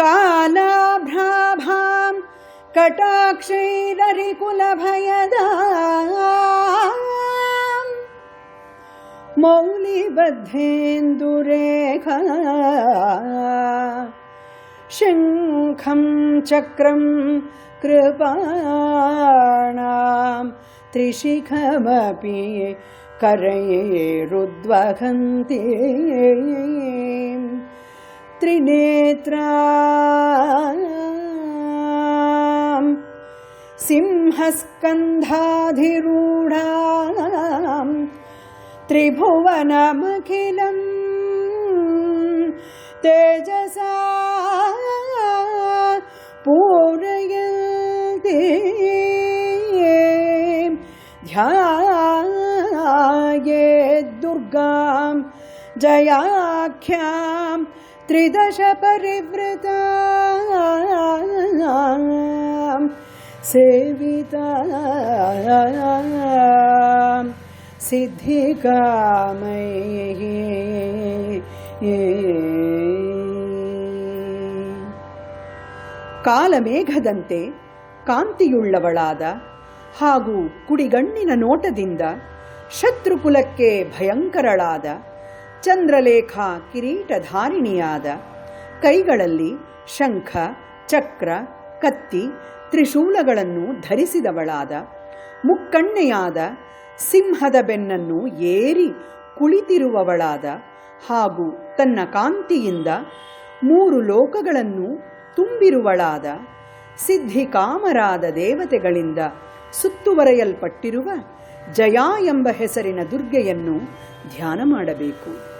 कालाभ्राभां कटाक्षैररिकुलभयदा मौलिबद्धेन्दुरेखा शङ्खं चक्रं कृपाणां त्रिशिखमपि करैरुद्वहन्ति त्रिनेत्रा सिंहस्कन्धाधिरूढाम् त्रिभुवनमखिलम् तेजसा पूरयन्ति ध्यायेद्दुर्गां जयाख्यां त्रिदश परिवृता सेविता ಸಿದ್ಧಿಕಾಮೈ ಕಾಲಮೇಘದಂತೆ ಕಾಂತಿಯುಳ್ಳವಳಾದ ಹಾಗೂ ಕುಡಿಗಣ್ಣಿನ ನೋಟದಿಂದ ಶತ್ರುಕುಲಕ್ಕೆ ಭಯಂಕರಳಾದ ಚಂದ್ರಲೇಖ ಕಿರೀಟಧಾರಿಣಿಯಾದ. ಕೈಗಳಲ್ಲಿ ಶಂಖ, ಚಕ್ರ, ಕತ್ತಿ ತ್ರಿಶೂಲಗಳನ್ನು ಧರಿಸಿದವಳಾದ. ಮುಕ್ಕಣ್ಣೆಯಾದ ಸಿಂಹದ ಬೆನ್ನನ್ನು ಏರಿ ಕುಳಿತಿರುವವಳಾದ ಹಾಗೂ ತನ್ನ ಕಾಂತಿಯಿಂದ ಮೂರು ಲೋಕಗಳನ್ನು ತುಂಬಿರುವಳಾದ. ಸಿದ್ಧಿಕಾಮರಾದ ದೇವತೆಗಳಿಂದ ಸುತ್ತುವರೆಯಲ್ಪಟ್ಟಿರುವ ಜಯಾ ಎಂಬ ಹೆಸರಿನ ದುರ್ಗೆಯನ್ನು ಧ್ಯಾನ ಮಾಡಬೇಕು.